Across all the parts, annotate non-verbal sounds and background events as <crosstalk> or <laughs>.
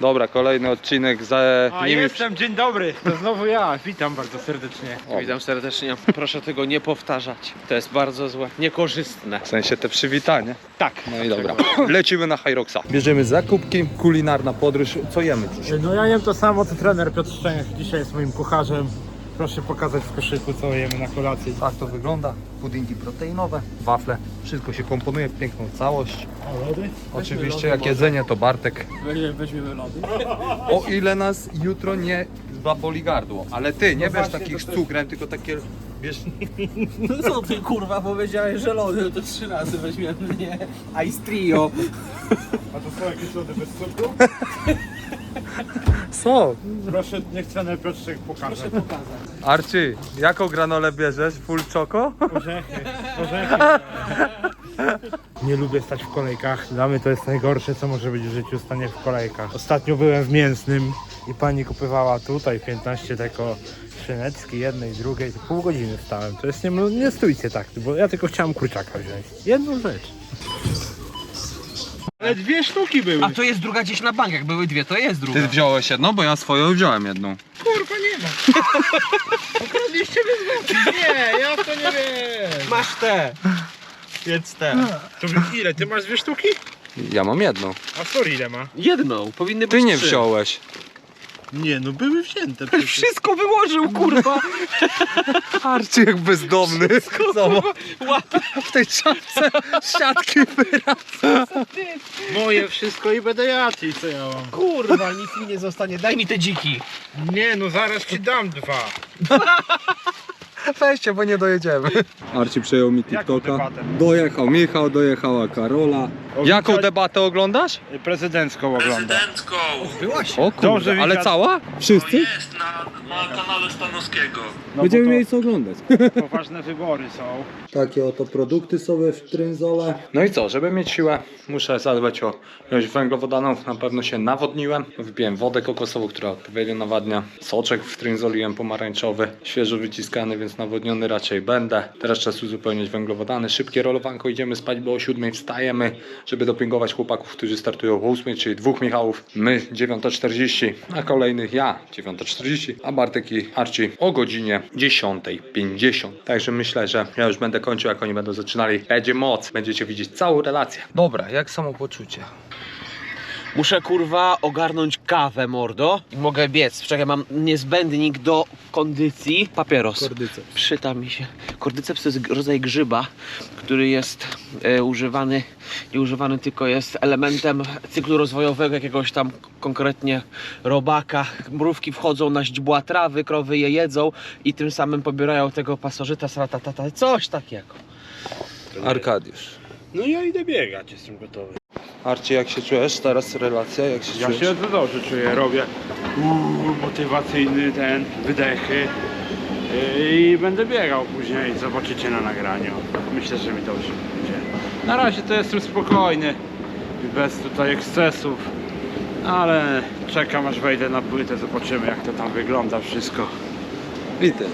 Dobra, kolejny odcinek za A nimi. jestem, dzień dobry, to znowu ja, witam bardzo serdecznie. O. Witam serdecznie. Proszę tego nie powtarzać. To jest bardzo złe, niekorzystne. W sensie te przywitanie. Tak. No i dobra. Lecimy na Hyroxa. Bierzemy zakupki, kulinarna podróż. Co jemy dzisiaj? No ja jem to samo, co trener Piotr Szczeniak dzisiaj jest moim kucharzem. Proszę pokazać w koszyku, co jemy na kolację. Tak to wygląda. Puddingi proteinowe, wafle. Wszystko się komponuje w piękną całość. A lody? Oczywiście jak jedzenie to Bartek. Weźmiemy lody. O ile nas jutro nie zaboli gardło. Ale ty, nie bierz takich z cukrem, tylko takie... Wiesz, No co ty kurwa powiedziałeś, że lody to trzy razy weźmiemy, nie? Ice Trio. A to są jakieś lody bez cukru? <laughs> <laughs> co? Proszę, niech trener Piotr Szczeniak pokaże. Arci, jaką granolę bierzesz? Full choco? Orzechy, orzechy. <laughs> Nie lubię stać w kolejkach. Dla mnie to jest najgorsze, co może być w życiu, stanie w kolejkach. Ostatnio byłem w mięsnym i pani kupowała tutaj 15 tylko szyneczki, jednej, drugiej, to pół godziny stałem. To jest nie, nie stójcie tak, bo ja tylko chciałem kurczaka wziąć. Jedną rzecz. Ale dwie sztuki były. A to jest druga gdzieś na bankach, były dwie, to jest druga. Ty wziąłeś jedną, bo ja swoją wziąłem jedną. kurwa nie ma. <laughs> Ukradliście mnie z Nie, ja w to nie wiem. Masz te. Jedz te. To ile? Ty masz dwie sztuki? Ja mam jedną. A Flor ile ma? Jedną, powinny być Ty nie trzy. wziąłeś. Nie, no były wzięte przecież. Wszystko wyłożył, kurwa. <laughs> Arci jak bezdomny. Zobacz, Łapy. <laughs> w tej czapce siatki wyraz. Moje wszystko i będę jadł i co ja mam. Kurwa, nic mi nie zostanie. Daj mi te dziki. Nie, no zaraz ci dam dwa. <laughs> <laughs> Weźcie, bo nie dojedziemy. Arci przejął mi TikToka. Dojechał Michał, dojechała Karola. Jaką debatę oglądasz? Prezydencką oglądam. Prezydencką. Byłaś. O kurde, Dobrze, ale cała? Wszyscy? Jest na, na kanale Stanowskiego. No Będziemy bo mieli co oglądać. to <laughs> poważne wybory są. Takie oto produkty sobie w trynzole. No i co, żeby mieć siłę, muszę zadbać o ilość węglowodanów. Na pewno się nawodniłem. Wypiłem wodę kokosową, która odpowiednio nawadnia. Soczek w trynzoliłem pomarańczowy, świeżo wyciskany, więc nawodniony raczej będę. Teraz czas uzupełnić węglowodany. Szybkie rolowanko, idziemy spać, bo o 7 wstajemy, żeby dopingować chłopaków, którzy startują o 8, czyli dwóch Michałów. My 9.40, a kolejnych ja 9.40, a Bartek i Arci o godzinie 10.50. Także myślę, że ja już będę kończył, jak oni będą zaczynali. Będzie moc, będziecie widzieć całą relację. Dobra, jak samopoczucie? Muszę kurwa ogarnąć kawę, mordo. I mogę biec. Czekaj, mam niezbędnik do kondycji. Papieros. Kordyceps. Przyda mi się. Kordyceps to jest rodzaj grzyba, który jest e, używany, nie używany, tylko jest elementem cyklu rozwojowego jakiegoś tam konkretnie robaka. Mrówki wchodzą na źdźbła trawy, krowy je jedzą i tym samym pobierają tego pasożyta, sratatata, coś takiego. Arkadiusz. No ja idę biegać, jestem gotowy. Arci, jak się czujesz? Teraz relacja, jak się Ja czujesz? się bardzo dobrze czuję, robię uuu, motywacyjny ten, wydechy. Yy, I będę biegał później, zobaczycie na nagraniu. Myślę, że mi dobrze będzie. Na razie to jestem spokojny, bez tutaj ekscesów. Ale czekam aż wejdę na płytę, zobaczymy jak to tam wygląda wszystko. Witaj.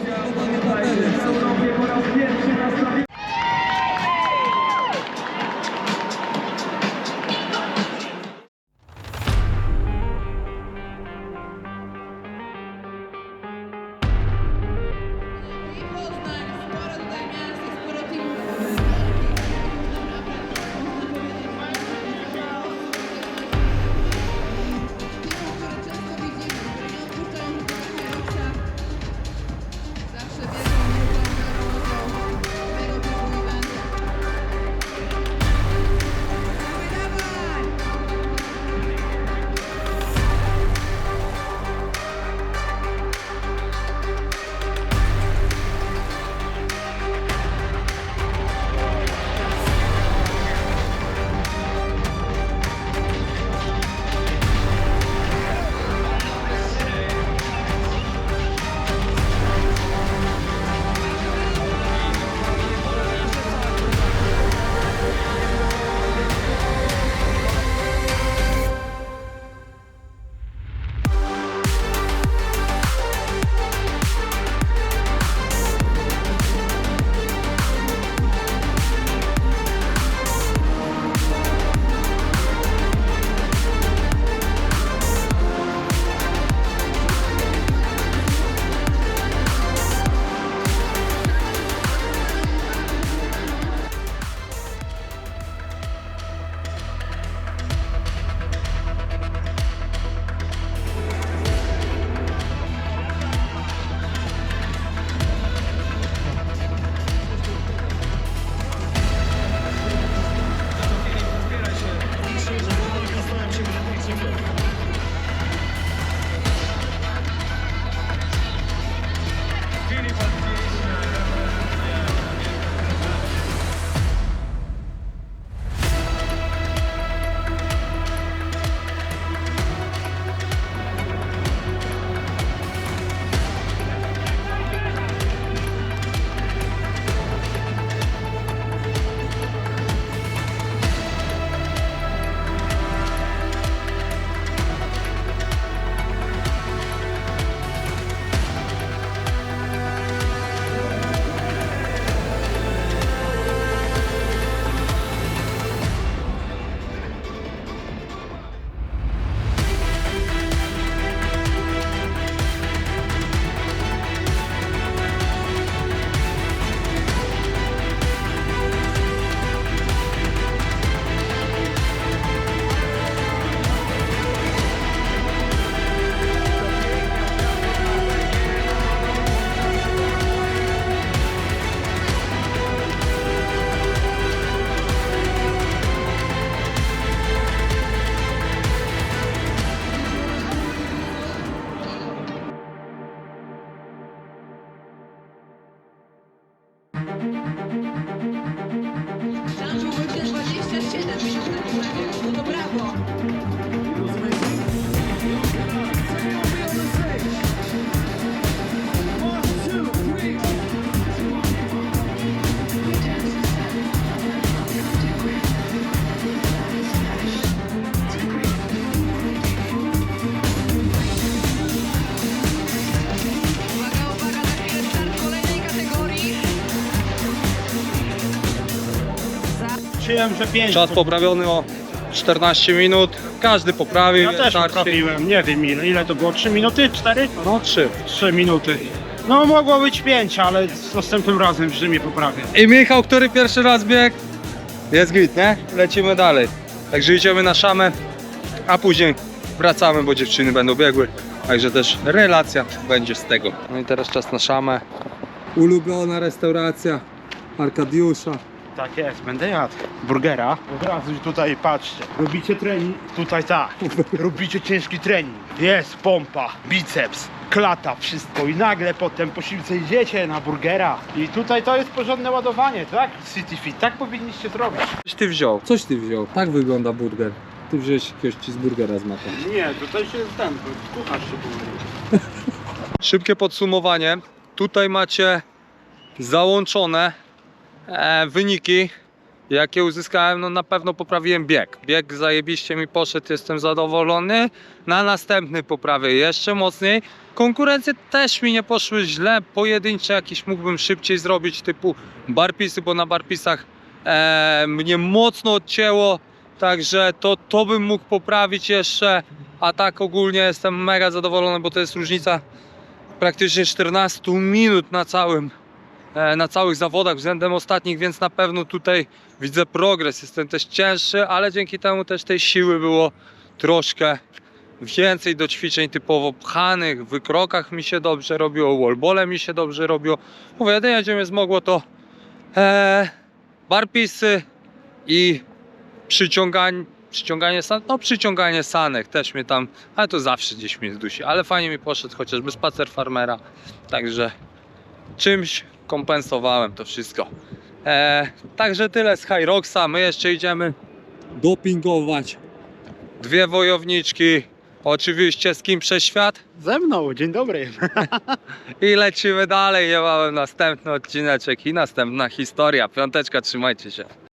Że 5. Czas poprawiony o 14 minut. Każdy poprawił. Ja też starszy. poprawiłem, nie wiem ile, ile to było, 3 minuty, 4? No 3. 3 minuty. No mogło być 5, ale z następnym razem w Rzymie poprawię. I Michał, który pierwszy raz biegł, jest git, nie? Lecimy dalej. Także idziemy na szamę, a później wracamy, bo dziewczyny będą biegły. Także też relacja będzie z tego. No i teraz czas na szamę. Ulubiona restauracja Arkadiusza. Tak jest, będę jadł burgera. Od razu tutaj patrzcie. Robicie trening, tutaj tak. Robicie ciężki trening. Jest pompa, biceps, klata, wszystko. I nagle potem po siłce idziecie na burgera. I tutaj to jest porządne ładowanie, tak? City Fit, tak powinniście zrobić. Coś ty wziął? Coś ty wziął? Tak wygląda burger. Ty wziąłeś jakiegoś cheeseburgera z makiem. Nie, tutaj się ten, kucharz się. Szybkie podsumowanie. Tutaj macie załączone wyniki, jakie uzyskałem. No na pewno poprawiłem bieg. Bieg zajebiście mi poszedł, jestem zadowolony. Na następny poprawię jeszcze mocniej. Konkurencje też mi nie poszły źle. Pojedyncze jakieś mógłbym szybciej zrobić, typu barpisy, bo na barpisach e, mnie mocno odcięło. Także to, to bym mógł poprawić jeszcze. A tak ogólnie jestem mega zadowolony, bo to jest różnica praktycznie 14 minut na całym e, na całych zawodach względem ostatnich, więc na pewno tutaj widzę progres. Jestem też cięższy, ale dzięki temu też tej siły było troszkę więcej do ćwiczeń typowo pchanych, w wykrokach mi się dobrze robiło, wallbole mi się dobrze robiło. Mówię, jedynie gdzie mnie zmogło to e, barpisy i przyciąganie, przyciąganie san, no przyciąganie sanek też mnie tam, ale to zawsze gdzieś mnie zdusi, ale fajnie mi poszedł chociażby spacer farmera, także czymś kompensowałem to wszystko. E, także tyle z Hyroxa, my jeszcze idziemy dopingować dwie wojowniczki, oczywiście z kim przez świat Ze mną, dzień dobry. <laughs> i lecimy dalej, niebawem następny odcineczek i następna historia, piąteczka, trzymajcie się.